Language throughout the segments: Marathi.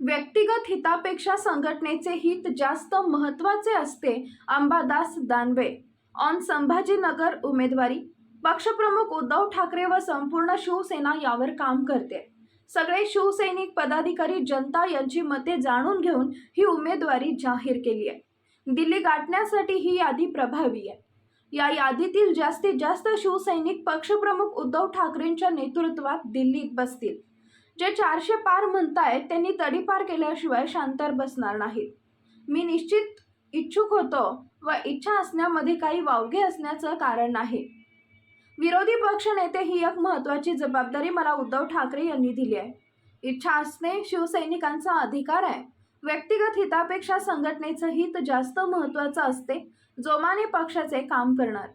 व्यक्तिगत हितापेक्षा संघटनेचे हित जास्त महत्त्वाचे असते अंबादास दानवे. ऑन संभाजीनगर उमेदवारी. पक्षप्रमुख उद्धव ठाकरे व संपूर्ण शिवसेना यावर काम करते. सगळे शिवसैनिक पदाधिकारी जनता यांची मते जाणून घेऊन ही उमेदवारी जाहीर केली आहे. दिल्ली गाठण्यासाठी ही यादी प्रभावी आहे. या यादीतील जास्तीत जास्त शिवसैनिक पक्षप्रमुख उद्धव ठाकरेंच्या नेतृत्वात दिल्लीत बसतील. जे चारशे पार म्हणतायत त्यांनी तडीपार केल्याशिवाय शांतर बसणार नाहीत. मी निश्चित इच्छुक होतो व इच्छा असण्यामध्ये काही वावगे असण्याचं कारण नाही. विरोधी पक्ष नेते ही एक महत्त्वाची जबाबदारी मला उद्धव ठाकरे यांनी दिली आहे. इच्छा असणे शिवसैनिकांचा अधिकार आहे. व्यक्तिगत हितापेक्षा संघटनेचं हित जास्त महत्त्वाचं असते जोमाने पक्षाचे काम करणार.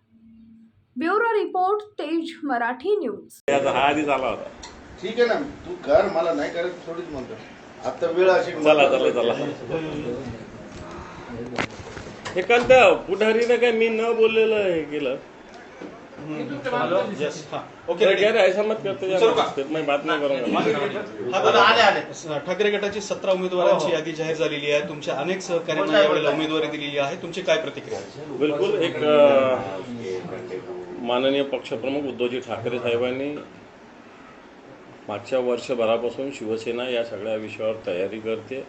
ब्युरो रिपोर्ट तेज मराठी न्यूज. हा आला होता. ठीक आहे ना तू कर मला नाही करत थोडीच म्हणतो. आता वेळ अशी चला चला चला. हे काल त्या पुढारीनं काय मी न बोललेलं हे केलं? ओके तर रेडी गैर ऐसा मत करते सुरू का? जाना. मैं बात नहीं करूंगा हा दादा आले आले. ठाकरे गटाची सतरा उमेदवारांची यादी जाहीर झालेली आहे. तुमच्या अनेक सहकार्यांना यावेळेला उमेदवारी दिलेली आहे. तुमची काय प्रतिक्रिया आहे? बिलकुल एक अ, माननीय पक्षप्रमुख उद्धवजी ठाकरे साहेबांनी मागच्या वर्षभरापासून शिवसेना या सगळ्या विषयावर तयारी करते.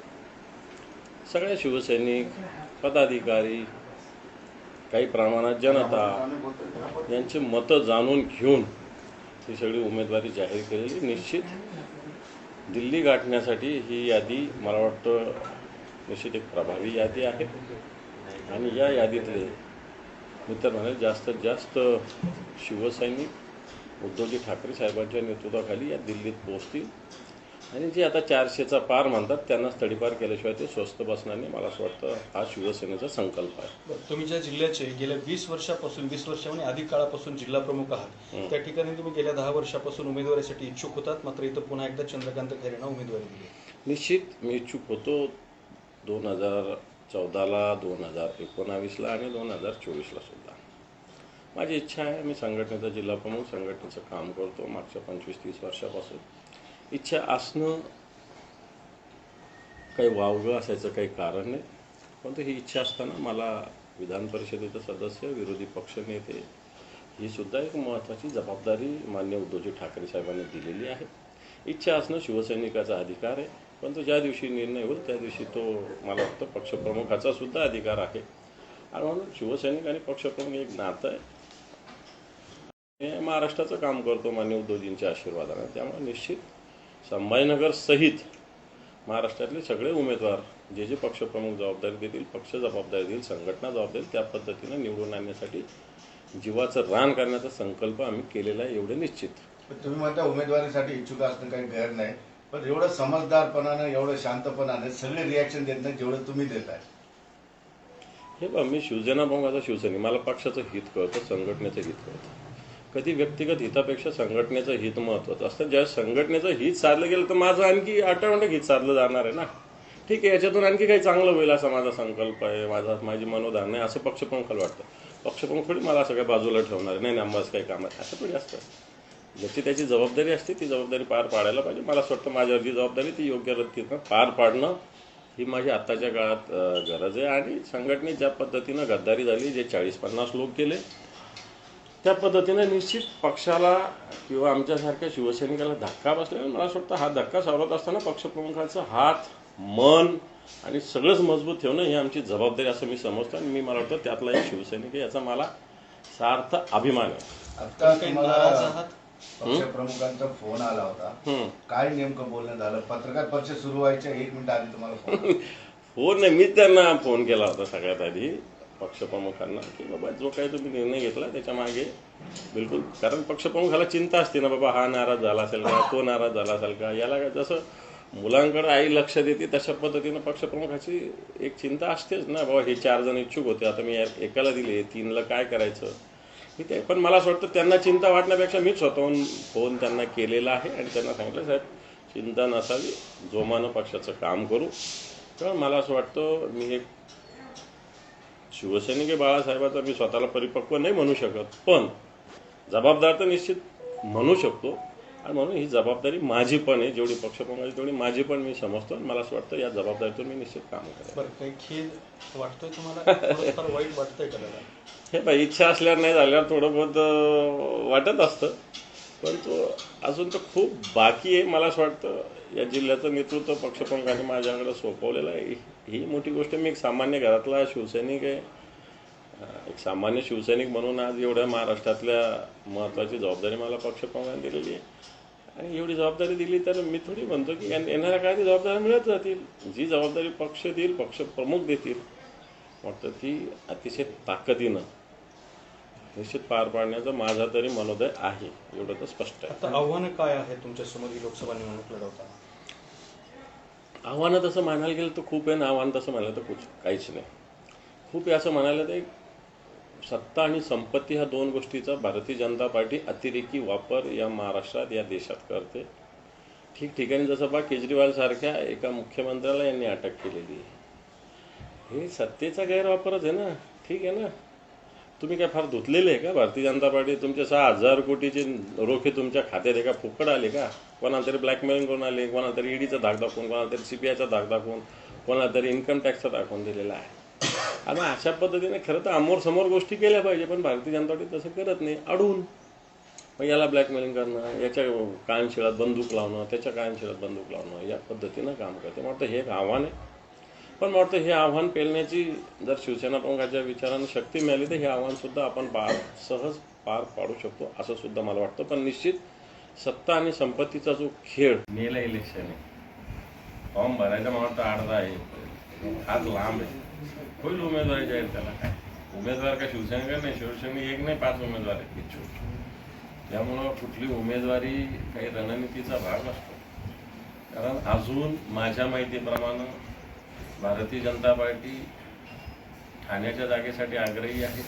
सगळ्या शिवसैनिक पदाधिकारी काही प्रमाणात जनता यांची मतं जाणून घेऊन ही सगळी उमेदवारी जाहीर केलेली. निश्चित दिल्ली गाठण्यासाठी ही यादी मला वाटतं निश्चित एक प्रभावी यादी आहे. आणि या यादीतले मित्र तर जास्तीत जास्त शिवसैनिक उद्धवजी ठाकरे साहेबांच्या नेतृत्वाखाली या दिल्लीत पोहोचतील. आणि जे आता चारशेचा पार म्हणतात त्यांनाच तडीपार केल्याशिवाय ते स्वस्त बसणार नाही मला असं वाटतं हा शिवसेनेचा संकल्प आहे. तुम्ही ज्या जिल्ह्याचे गेल्या वीस वर्षापासून वीस वर्षाहून अधिक काळापासून जिल्हा प्रमुख आहात. त्या ठिकाणी तुम्ही गेल्या दहा वर्षापासून उमेदवारीसाठी इच्छुक होतात मात्र इथं पुन्हा एकदा चंद्रकांत खैरेंना उमेदवारी दिली. निश्चित मी इच्छुक होतो दोन हजार चौदाला दोन हजार एकोणावीसला आणि दोन हजार चोवीसला सुद्धा. माझी इच्छा आहे मी संघटनेचा जिल्हा प्रमुख संघटनेचं काम करतो मागच्या पंचवीस तीस वर्षापासून. इच्छा असणं काही वावगं असायचं काही कारण नाही. परंतु ही इच्छा असताना मला विधान परिषदेचं सदस्य विरोधी पक्षनेते ही सुद्धा एक महत्त्वाची जबाबदारी मान्य उद्धवजी ठाकरे साहेबांनी दिलेली आहे. इच्छा असणं शिवसैनिकाचा अधिकार आहे परंतु ज्या दिवशी निर्णय होईल त्या दिवशी तो मला वाटतं पक्षप्रमुखाचा सुद्धा अधिकार आहे. आणि म्हणून शिवसैनिक आणि पक्षप्रमुख एक नातं आहे. महाराष्ट्राचं काम करतो मान्य उद्धवजींच्या आशीर्वादाने. त्यामुळे निश्चित संभाजीनगर सहित महाराष्ट्रातले सगळे उमेदवार जे जे पक्षप्रमुख जबाबदारी देतील पक्ष जबाबदारी देईल संघटना जबाबदारी देईल त्या पद्धतीनं निवडून आणण्यासाठी जीवाचं रान करण्याचा संकल्प आम्ही केलेला आहे एवढे निश्चित. तुम्ही म्हणता उमेदवारीसाठी इच्छुक असणं काही गैर नाही. पण एवढं समजदारपणानं एवढं शांतपणाने सगळे रिॲक्शन देत नाही जेवढं तुम्ही देताय हे बघ मी शिवसेना प्रमुखाचा शिवसैनिक मला पक्षाचं हित कळतं संघटनेचं हित कळतं. कधी व्यक्तिगत हितापेक्षा संघटनेचं हित महत्त्वाचं असतं ज्या संघटनेचं हित साधलं गेलं तर माझं आणखी ऑटोमॅटिक हित साधलं जाणार आहे ना? ठीक आहे याच्यातून आणखी काही चांगलं होईल असा माझा संकल्प आहे माझा माझी मनोधारणा आहे असं पक्षप्रमुखाला वाटतं. पक्षप्रमुख थोडी मला सगळ्या बाजूला ठेवणार आहे. नाही नाही काही काम आहे असं थोडी असतं. ज्याची त्याची जबाबदारी असते ती जबाबदारी पार पाडायला पाहिजे. मला असं वाटतं माझ्यावर जी जबाबदारी ती योग्य रीतीनं पार पाडणं ही माझी आत्ताच्या काळात गरज आहे. आणि संघटनेत ज्या पद्धतीनं गद्दारी झाली जे चाळीस पन्नास लोक गेले त्या पद्धतीनं निश्चित पक्षाला किंवा आमच्यासारख्या शिवसैनिकाला धक्का बसल्याने मला असं वाटतं हा धक्का सावरत असताना पक्षप्रमुखांचा हात मन आणि सगळंच मजबूत ठेवणं ही आमची जबाबदारी असं मी समजतो आणि मी मला वाटतं त्यातला एक शिवसैनिक आहे याचा मला सार्थ अभिमान आहे. पक्षप्रमुखांचा फोन आला होता. काय नेमकं बोलणं झालं? पत्रकार परिषद सुरू व्हायच्या एक मिनिट आधी तुम्हाला फोन आला. नाही मीच त्यांना फोन केला होता सगळ्यात आधी. पक्षप्रमुखांना की बाबा जो काही तुम्ही निर्णय घेतला त्याच्यामागे बिलकुल कारण पक्षप्रमुखाला चिंता असते ना बाबा हा नाराज झाला असेल का तो नाराज झाला असेल का? याला काय जसं मुलांकडे आई लक्ष देते तशा पद्धतीनं पक्षप्रमुखाची एक चिंता असतेच ना बाबा हे चार जण इच्छुक होते आता मी या- एकाला दिले तीनला काय करायचं? हे ते पण मला असं वाटतं त्यांना चिंता वाटण्यापेक्षा मीच स्वतःहून फोन त्यांना केलेला आहे आणि त्यांना सांगितलं साहेब चिंता नसावी जोमानं पक्षाचं काम करू. तर मला असं वाटतं मी एक शिवसैनिक बाळासाहेबाचा मी स्वतःला परिपक्व नाही म्हणू शकत पण जबाबदार तर निश्चित म्हणू शकतो. आणि म्हणून ही जबाबदारी माझी पण आहे जेवढी पक्षप्रमुखाची तेवढी माझी पण मी समजतो आणि मला असं वाटतं या जबाबदारीतून मी निश्चित काम करेन. हे बाई इच्छा असल्यावर नाही झाल्यावर थोडं बहुत वाटत असतं. पण तो अजून तर खूप बाकी आहे मला असं वाटतं. या जिल्ह्याचं नेतृत्व पक्षप्रमुखांनी माझ्याकडे सोपवलेलं आहे. ही मोठी गोष्ट मी एक सामान्य घरातला शिवसैनिक आहे. एक सामान्य शिवसैनिक म्हणून आज एवढ्या महाराष्ट्रातल्या महत्त्वाची जबाबदारी मला पक्ष पक्षप्रमुखांनी दिलेली आहे. आणि एवढी जबाबदारी दिली तर मी थोडी म्हणतो की येणाऱ्या काय ती जबाबदारी मिळत जातील. जी जबाबदारी पक्ष देईल पक्ष प्रमुख देतील वाटतं ती अतिशय ताकदीनं निश्चित पार पाडण्याचा माझा तरी मनोदय आहे. एवढं तर स्पष्ट आहे. आता आव्हानं काय आहे तुमच्यासमोर ही लोकसभा निवडणूक लढवताना? आव्हानं तसं म्हणायला गेलं तर खूप आहे ना आव्हान तसं म्हणायला तर कुछ काहीच नाही. खूप आहे असं म्हणायला तर एक सत्ता आणि संपत्ती ह्या दोन गोष्टीचा भारतीय जनता पार्टी अतिरेकी वापर या महाराष्ट्रात या देशात करते. ठिकठिकाणी जसं बा केजरीवाल सारख्या एका मुख्यमंत्र्याला यांनी अटक केलेली आहे. हे सत्तेचा गैरवापरच आहे ना. ठीक आहे ना? तुम्ही काय फार धुतलेले आहे का? भारतीय जनता पार्टी तुमचे सहा हजार कोटीचे रोखे तुमच्या खात्यात एका फुकट आले का? कोणाला तरी ब्लॅकमेलिंग करून आले कोणाला तरी ईडीचा धाक दाखवून कोणाला तरी सीबीआयचा धाक दाखवून कोणाला तरी इन्कम टॅक्सचा दाखवून दिलेला आहे. आणि अशा पद्धतीने खरं तर अमोर समोर गोष्टी केल्या पाहिजे पण भारतीय जनता पार्टी तसं करत नाही. अडून. मग याला ब्लॅकमेलिंग करणं याच्या कायमशिळात बंदूक लावणं त्याच्या कायमशिळात बंदूक लावणं या पद्धतीनं काम करते. मला वाटतं हे एक आव्हान आहे. पण मला वाटतं हे आव्हान पेलण्याची जर शिवसेना प्रमुखाच्या विचारांना शक्ती मिळाली तर हे आव्हान सुद्धा आपण पार सहज पार पाडू शकतो असं सुद्धा मला वाटतं. पण निश्चित सत्ता आणि संपत्तीचा जो खेळ नेला इलेक्शन आहे. फॉर्म भरायचा मला वाटतं अर्धा आहे. हात लांब आहे. होईल उमेदवारी जाहीर त्याला काय? उमेदवार का शिवसेना नाही? शिवसेने एक नाही पाच उमेदवार आहेत इच्छुक. त्यामुळं कुठली उमेदवारी काही रणनीतीचा भाग नसतो. कारण अजून माझ्या माहितीप्रमाणे भारतीय जनता पार्टी ठाण्याच्या जागेसाठी आग्रही आहे.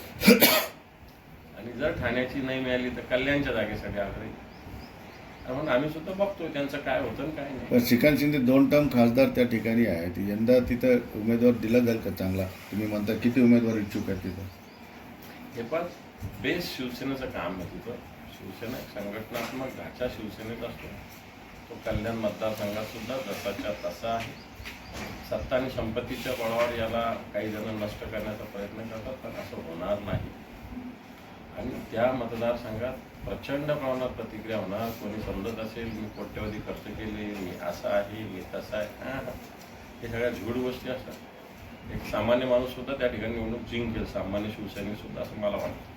आणि जर ठाण्याची नाही मिळाली तर कल्याणच्या जागेसाठी आग्रही. म्हणून आम्ही सुद्धा बघतोय त्यांचं काय होतं काय नाही. पण श्रीकांत शिंदे दोन टर्म खासदार त्या ठिकाणी आहेत. यंदा तिथं उमेदवार दिला जाईल का चांगला? तुम्ही म्हणता किती उमेदवार इच्छुक आहेत तिथं? हे पण बेस शिवसेनेचं काम आहे तिथं. शिवसेना एक संघटनात्मक ढाचा शिवसेनेत असतो. तो कल्याण मतदारसंघात सुद्धा जसाच्या तसा आहे. सत्ता आणि संपत्तीच्या बळावर याला काही जण नष्ट करण्याचा प्रयत्न करतात पण असं होणार नाही. आणि त्या मतदारसंघात प्रचंड प्रमाणात प्रतिक्रिया होणार. कोणी समजत असेल मी कोट्यवधी खर्च केले मी असं आहे मी तसा आहे. हे सगळ्या झूड गोष्टी असतात. एक सामान्य माणूस सुद्धा त्या ठिकाणी निवडणूक जिंकेल सामान्य शिवसैनिक सुद्धा असं मला वाटतं.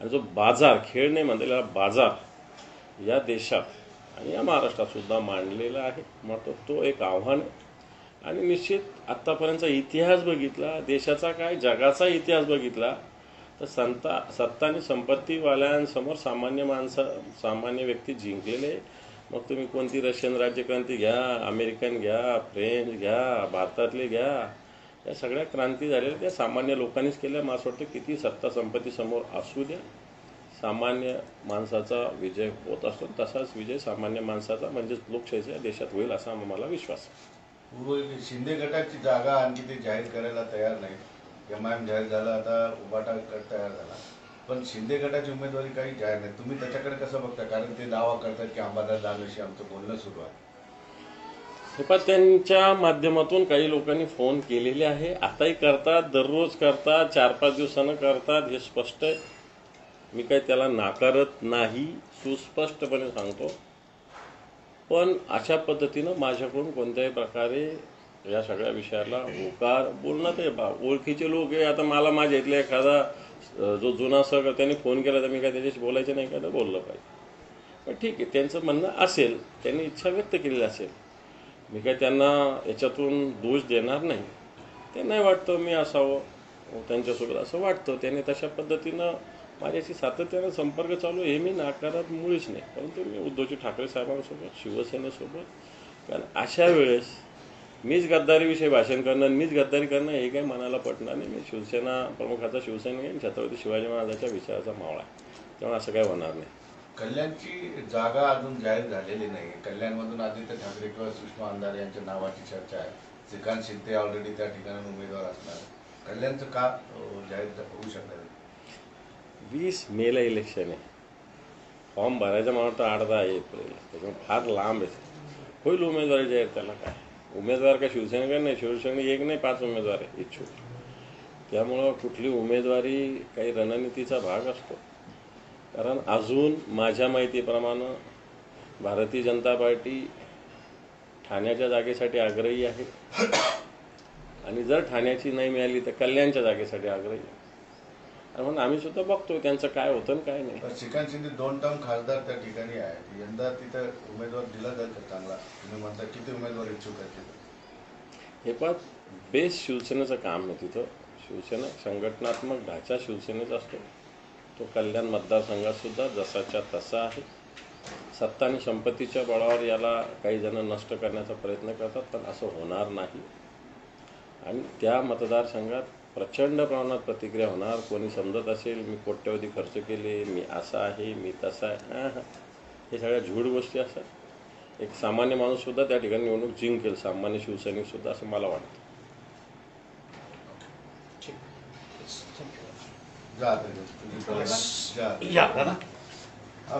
आणि जो बाजार खेळ नाही म्हणता बाजार या देशात आणि या महाराष्ट्रातसुद्धा मांडलेला आहे. मग तो एक आव्हान आहे. आणि निश्चित आत्तापर्यंतचा इतिहास बघितला देशाचा काय जगाचा इतिहास बघितला तर संता सत्ता आणि संपत्तीवाल्यांसमोर सामान्य माणसं सामान्य व्यक्ती जिंकलेले मग तुम्ही कोणती रशियन राज्यक्रांती घ्या अमेरिकन घ्या फ्रेंच घ्या भारतातले घ्या या सगळ्या क्रांती झालेल्या त्या सामान्य लोकांनीच केल्या. मला असं वाटतं किती सत्ता संपत्ती समोर असू द्या. सामान्य माणसाचा विजय होत असतो. तसाच विजय सामान्य माणसाचा म्हणजेच लोकशाहीच्या देशात होईल असा मला विश्वास पूर्व शिंदे गटाची जागा आणखी ते जाहीर करायला तयार नाही. एम आय एम जाहीर झालं आता उबाटा गट तयार झाला. पण शिंदे गटाची उमेदवारी काही जाहीर नाही. तुम्ही त्याच्याकडे कसं बघता? कारण ते दावा करतात की अंबादास दानवेशी आमचं बोलणं सुरू आहे. हे पण त्यांच्या माध्यमातून काही लोकांनी फोन केलेले आहे. आताही करतात दररोज करतात चार पाच दिवसानं करतात हे स्पष्ट आहे. मी काय त्याला नाकारत नाही सुस्पष्टपणे सांगतो. पण अशा पद्धतीनं माझ्याकडून कोणत्याही प्रकारे या सगळ्या विषयाला होकार बोलणं ते बा ओळखीचे लोक हे आता मला माझ्या इथल्या एखादा जो जुना सग त्यांनी फोन केला तर मी काय त्याच्याशी बोलायचं नाही का? तर बोललं पाहिजे. पण ठीक आहे त्यांचं म्हणणं असेल त्यांनी इच्छा व्यक्त केलेली असेल. मी काय त्यांना याच्यातून दोष देणार नाही. ते नाही वाटतं मी असावं त्यांच्यासोबत असं वाटतं. त्याने तशा पद्धतीनं माझ्याशी सातत्यानं संपर्क चालू हे मी नाकारात मुळीच नाही. परंतु मी उद्धवजी ठाकरे साहेबांसोबत शिवसेनेसोबत कारण अशा वेळेस मीच गद्दारीविषयी भाषण करणं मीच गद्दारी करणं हे काही मनाला पटणार नाही. मी शिवसेना प्रमुखाचा शिवसैनिक आणि छत्रपती शिवाजी महाराजांच्या विचाराचा मावळा आहे. त्यामुळे असं काही होणार नाही. कल्याणची जागा अजून जाहीर झालेली नाही कल्याणमधून आदित्य ठाकरे किंवा सुषमा अंधारे यांच्या नावाची चर्चा आहे. श्रीकांत शिंदे ऑलरेडी त्या ठिकाणी उमेदवार असणार. कल्याणचं का जाहीर होऊ शकणार नाही? वीस मेला इलेक्शन आहे. फॉर्म भरायचा मला वाटतं आठ दहा एप्रिल. त्याच्यामुळे फार लांब आहे. होईल उमेदवारी जाहीर त्याला काय? उमेदवार का काय नाही शिवसेने एक नाही पाच उमेदवार आहे इच्छुक. त्यामुळं कुठली उमेदवारी काही रणनीतीचा भाग असतो. कारण अजून माझ्या माहितीप्रमाणे भारतीय जनता पार्टी ठाण्याच्या जागेसाठी आग्रही आहे. आणि जर ठाण्याची नाही मिळाली तर कल्याणच्या जागेसाठी आग्रही आहे. म्हणून आम्ही सुद्धा बघतोय त्यांचं काय होतं आणि काय नाही. पण श्रीकांत शिंदे दोन टर्म खासदार त्या ठिकाणी आहेत यंदा तिथं उमेदवार दिला का चांगला? तुम्ही म्हणता किती उमेदवार इच्छुक आहेत तिथं? हे पण बेस शिवसेनेचं काम आहे तिथं. शिवसेना संघटनात्मक ढाचा शिवसेनेचा असतो. तो कल्याण मतदारसंघात सुद्धा जसाच्या तसा आहे. सत्ता आणि संपत्तीच्या बळावर याला काही जण नष्ट करण्याचा प्रयत्न करतात पण असं होणार नाही. आणि त्या मतदारसंघात प्रचंड प्रमाणात प्रतिक्रिया होणार. कोणी समजत असेल मी कोट्यवधी खर्च केले मी असा आहे मी तसा आहे. हां हां. हे सगळ्या झूड गोष्टी असतात. एक सामान्य माणूस सुद्धा त्या ठिकाणी निवडणूक जिंकेल सामान्य शिवसैनिक सुद्धा असं मला वाटतं. जा आता जा. तुझी प्रवेश. जा. या दादा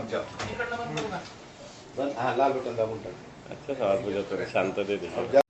जा लाल बटन दाबून टाक. अच्छा शांततेत जा.